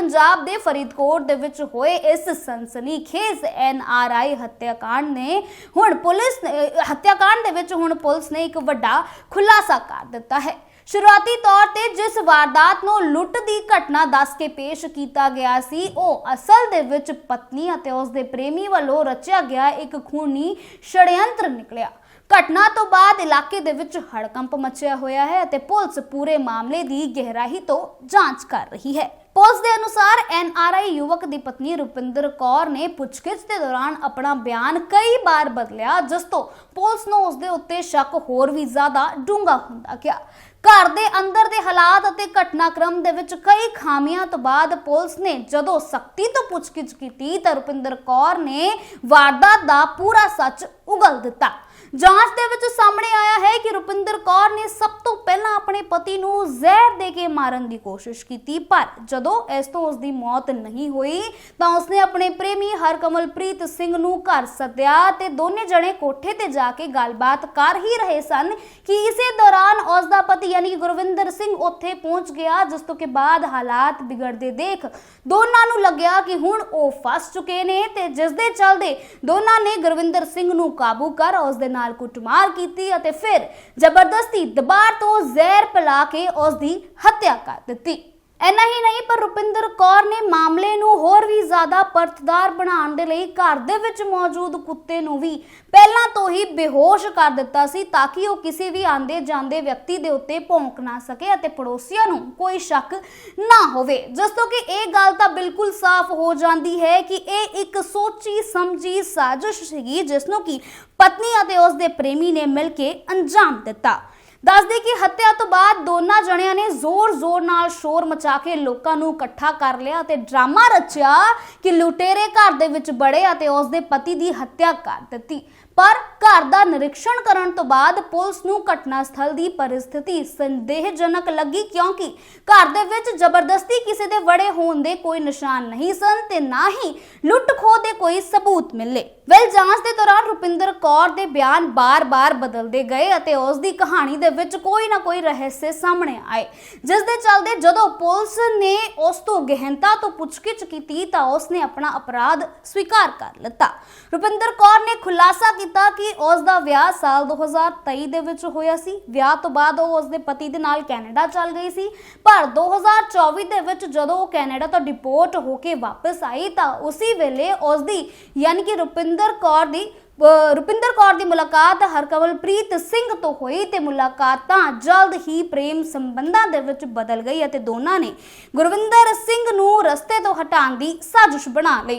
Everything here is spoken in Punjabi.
ਪੰਜਾਬ ਦੇ ਫਰੀਦਕੋਟ ਦੇ ਵਿੱਚ ਹੋਏ ਇਸ ਸਨਸਨੀਖੇਜ਼ ਐਨਆਰਆਈ ਹੱਤਿਆਕਾਂਡ ਨੇ ਹੁਣ ਪੁਲਿਸ ਹੱਤਿਆਕਾਂਡ ਦੇ ਵਿੱਚ ਹੁਣ ਪੁਲਿਸ ਨੇ ਇੱਕ ਵੱਡਾ ਖੁਲਾਸਾ ਕਰ ਦਿੱਤਾ ਹੈ। ਸ਼ੁਰੂਆਤੀ ਤੌਰ ਤੇ ਜਿਸ ਵਾਰਦਾਤ ਨੂੰ ਲੁੱਟ ਦੀ ਘਟਨਾ ਦੱਸ ਕੇ ਪੇਸ਼ ਕੀਤਾ ਗਿਆ ਸੀ, ਉਹ ਅਸਲ ਦੇ ਵਿੱਚ ਪਤਨੀ ਅਤੇ ਉਸ ਦੇ ਪ੍ਰੇਮੀ ਵੱਲੋਂ ਰਚਿਆ ਗਿਆ ਇੱਕ ਖੂਨੀ ਛੜਯੰਤਰ ਨਿਕਲਿਆ। ਘਟਨਾ ਤੋਂ ਬਾਅਦ ਇਲਾਕੇ ਦੇ ਵਿੱਚ ਹੜਕੰਪ ਮਚਿਆ ਹੋਇਆ ਹੈ ਅਤੇ ਪੁਲਿਸ ਪੂਰੇ ਮਾਮਲੇ ਦੀ ਗਹਿਰਾਈ ਤੋਂ ਜਾਂਚ ਕਰ ਰਹੀ ਹੈ। ਪੁਲਿਸ ਦੇ ਅਨੁਸਾਰ ਐਨਆਰਆਈ ਯੁਵਕ ਦੀ ਪਤਨੀ ਰੁਪਿੰਦਰ ਕੌਰ ਨੇ ਪੁੱਛਗਿੱਛ ਦੇ ਦੌਰਾਨ ਆਪਣਾ ਬਿਆਨ ਕਈ ਵਾਰ ਬਦਲਿਆ, ਜਿਸ ਤੋਂ ਪੁਲਿਸ ਨੂੰ ਉਸ ਦੇ ਉੱਤੇ ਸ਼ੱਕ ਹੋਰ ਵੀ ਜ਼ਿਆਦਾ ਡੂੰਘਾ ਹੁੰਦਾ ਗਿਆ। ਘਰ ਦੇ ਅੰਦਰ ਦੇ ਹਾਲਾਤ ਅਤੇ ਘਟਨਾਕ੍ਰਮ ਦੇ ਵਿੱਚ ਕਈ ਖਾਮੀਆਂ ਤੋਂ ਬਾਅਦ ਪੁਲਿਸ ਨੇ ਜਦੋਂ ਸਖਤੀ ਤੋਂ ਪੁੱਛਗਿੱਛ ਕੀਤੀ ਤਾਂ ਰੁਪਿੰਦਰ ਕੌਰ ਨੇ ਵਾਰਦਾਤ ਦਾ ਪੂਰਾ ਸੱਚ ਉਗਲ ਦਿੱਤਾ। ਜਾਂਚ ਦੇ ਵਿੱਚ ਸਾਹਮਣੇ ਆਇਆ ਹੈ ਕਿ ਰੁਪਿੰਦਰ ਕੌਰ ਨੇ ਸਭ ਤੋਂ ਪਹਿਲਾਂ ਆਪਣੇ ਪਤੀ ਨੂੰ ਜ਼ਹਿਰ ਦੇ ਕੇ ਮਾਰਨ ਦੀ ਕੋਸ਼ਿਸ਼ ਕੀਤੀ, ਪਰ ਜਦੋਂ ਇਸ ਤੋਂ ਉਸ ਦੀ ਮੌਤ ਨਹੀਂ ਹੋਈ ਤਾਂ ਉਸਨੇ ਆਪਣੇ ਪ੍ਰੇਮੀ ਹਰਕਮਲਪ੍ਰੀਤ ਸਿੰਘ ਨੂੰ ਘਰ ਸੱਦਿਆ ਤੇ ਦੋਨੇ ਜਣੇ ਕੋਠੇ ਤੇ ਜਾ ਕੇ ਗੱਲਬਾਤ ਕਰ ਹੀ ਰਹੇ ਸਨ ਕਿ ਇਸੇ ਦੌਰਾਨ ਉਸ ਦਾ ਪਤੀ ਯਾਨੀ ਕਿ ਗੁਰਵਿੰਦਰ ਸਿੰਘ ਉੱਥੇ ਪਹੁੰਚ ਗਿਆ, ਜਿਸ ਤੋਂ ਕਿ ਬਾਅਦ ਹਾਲਾਤ ਵਿਗੜਦੇ ਦੇਖ ਦੋਨਾਂ ਨੂੰ ਲੱਗਿਆ ਕਿ ਹੁਣ ਉਹ ਫਸ ਚੁੱਕੇ ਨੇ ਤੇ ਜਿਸ ਦੇ ਚੱਲਦੇ ਦੋਨਾਂ ਨੇ ਗੁਰਵਿੰਦਰ ਸਿੰਘ ਨੂੰ ਕਾਬੂ ਕਰ ਉਸ ਦੇ ਨਾਲ ਕੁੱਟਮਾਰ ਕੀਤੀ ਅਤੇ ਫਿਰ ਜ਼ਬਰਦਸਤੀ ਦਬਾਰ ਤੋਂ ਜ਼ਹਿਰ ਪਿਲਾ ਕੇ ਉਸ ਦੀ ਹੱਤਿਆ ਕਰ ਦਿੱਤੀ। ਐਨਾ ਹੀ ਨਹੀਂ, ਪਰ ਰੁਪਿੰਦਰ ਕੌਰ ਨੇ ਮਾਮਲੇ ਨੂੰ ਹੋਰ ਜ਼ਿਆਦਾ ਪਰਤਦਾਰ ਬਣਾਉਣ ਦੇ ਲਈ ਘਰ ਦੇ ਵਿੱਚ ਮੌਜੂਦ ਕੁੱਤੇ ਨੂੰ ਵੀ ਪਹਿਲਾਂ ਤੋਂ ਹੀ ਬੇਹੋਸ਼ ਕਰ ਦਿੱਤਾ ਸੀ ਤਾਂ ਕਿ ਉਹ ਕਿਸੇ ਵੀ ਆਂਦੇ ਜਾਂਦੇ ਵਿਅਕਤੀ ਦੇ ਉੱਤੇ ਭੌਂਕ ਨਾ ਸਕੇ ਅਤੇ ਪੜੋਸੀਆਂ ਨੂੰ ਕੋਈ ਸ਼ੱਕ ਨਾ ਹੋਵੇ। ਜਿਸ ਤੋਂ ਕਿ ਇਹ ਗੱਲ ਤਾਂ ਬਿਲਕੁਲ ਸਾਫ਼ ਹੋ ਜਾਂਦੀ ਹੈ ਕਿ ਇਹ ਇੱਕ ਸੋਚੀ ਸਮਝੀ ਸਾਜ਼ਿਸ਼ ਸੀਗੀ ਜਿਸ ਨੂੰ ਕਿ ਪਤਨੀ ਅਤੇ ਉਸ ਦੇ ਪ੍ਰੇਮੀ ਨੇ ਮਿਲ ਕੇ ਅੰਜਾਮ ਦਿੱਤਾ। ਦੱਸਦੇ ਕਿ ਹੱਤਿਆ ਤੋਂ ਬਾਅਦ ਦੋਨਾਂ ਜਣਿਆਂ ਨੇ ਜ਼ੋਰ-ਜ਼ੋਰ ਨਾਲ ਸ਼ੋਰ ਮਚਾ ਕੇ ਲੋਕਾਂ ਨੂੰ ਇਕੱਠਾ ਕਰ ਲਿਆ ਤੇ ਡਰਾਮਾ ਰਚਿਆ ਕਿ ਲੁਟੇਰੇ ਘਰ ਦੇ ਵਿੱਚ ਬੜੇ ਅਤੇ ਉਸ ਦੇ ਪਤੀ ਦੀ ਹੱਤਿਆ ਕਰ ਦਿੱਤੀ। ਪਰ ਘਰ ਦਾ ਨਿਰੀਖਣ ਕਰਨ ਤੋਂ ਬਾਅਦ ਪੁਲਿਸ ਨੂੰ ਘਟਨਾ ਸਥਲ ਦੀ ਪਰਿਸਥਿਤੀ ਸੰਦੇਹਜਨਕ ਲੱਗੀ ਕਿਉਂਕਿ ਘਰ ਦੇ ਵਿੱਚ ਜ਼ਬਰਦਸਤੀ ਕਿਸੇ ਦੇ ਵੜੇ ਹੋਣ ਦੇ ਕੋਈ ਨਿਸ਼ਾਨ ਨਹੀਂ ਸਨ ਤੇ ਨਾ ਹੀ ਲੁੱਟ ਖੋਹ ਦੇ ਕੋਈ ਸਬੂਤ ਮਿਲੇ। ਵੈਲ ਜਾਂਚ ਦੇ ਦੌਰਾਨ ਰੁਪਿੰਦਰ ਕੌਰ ਦੇ ਬਿਆਨ ਬਾਰ-ਬਾਰ ਬਦਲਦੇ ਗਏ ਅਤੇ ਉਸ ਦੀ ਕਹਾਣੀ ਦੇ ਵਿੱਚ ਕੋਈ ਨਾ ਕੋਈ ਰਹੱਸ ਸਾਹਮਣੇ ਆਏ। ਜਿਸ ਦੇ ਚੱਲਦੇ ਜਦੋਂ ਪੁਲਿਸ ਨੇ ਉਸ ਤੋਂ ਗਹਿਨਤਾ ਤੋਂ ਪੁੱਛਗਿੱਛ ਕੀਤੀ ਤਾਂ ਉਸ ਨੇ ਆਪਣਾ ਅਪਰਾਧ ਸਵੀਕਾਰ ਕਰ ਲਿੱਤਾ। ਰੁਪਿੰਦਰ ਕੌਰ ਨੇ ਖੁਲਾਸਾ ਕੀਤਾ ਕਿ ਉਸ ਦਾ ਵਿਆਹ ਸਾਲ 2023 ਦੇ ਵਿੱਚ ਹੋਇਆ ਸੀ। ਵਿਆਹ ਤੋਂ ਬਾਅਦ ਉਹ ਉਸ ਦੇ ਪਤੀ ਦੇ ਨਾਲ ਕੈਨੇਡਾ ਚਲ ਗਈ ਸੀ। ਪਰ 2024 ਦੇ ਵਿੱਚ ਜਦੋਂ ਉਹ ਕੈਨੇਡਾ ਤੋਂ ਡਿਪੋਰਟ ਹੋ ਕੇ ਵਾਪਸ ਆਈ ਤਾਂ ਉਸੇ ਵੇਲੇ ਉਸ ਦੀ, ਯਾਨੀ ਕਿ ਰੁਪਿੰਦਰ ਕੌਰ ਦੀ ਰੁਪਿੰਦਰ ਕੌਰ ਦੀ ਮੁਲਾਕਾਤ ਹਰਕਮਲਪ੍ਰੀਤ ਸਿੰਘ ਤੋਂ ਹੋਈ ਤੇ ਮੁਲਾਕਾਤਾਂ ਜਲਦ ਹੀ ਪ੍ਰੇਮ ਸੰਬੰਧਾਂ ਦੇ ਵਿੱਚ ਬਦਲ ਗਈ ਅਤੇ ਦੋਨਾਂ ਨੇ ਗੁਰਵਿੰਦਰ ਸਿੰਘ ਨੂੰ ਰਸਤੇ ਤੋਂ ਹਟਾਉਣ ਦੀ ਸਾਜ਼ਿਸ਼ ਬਣਾ ਲਈ।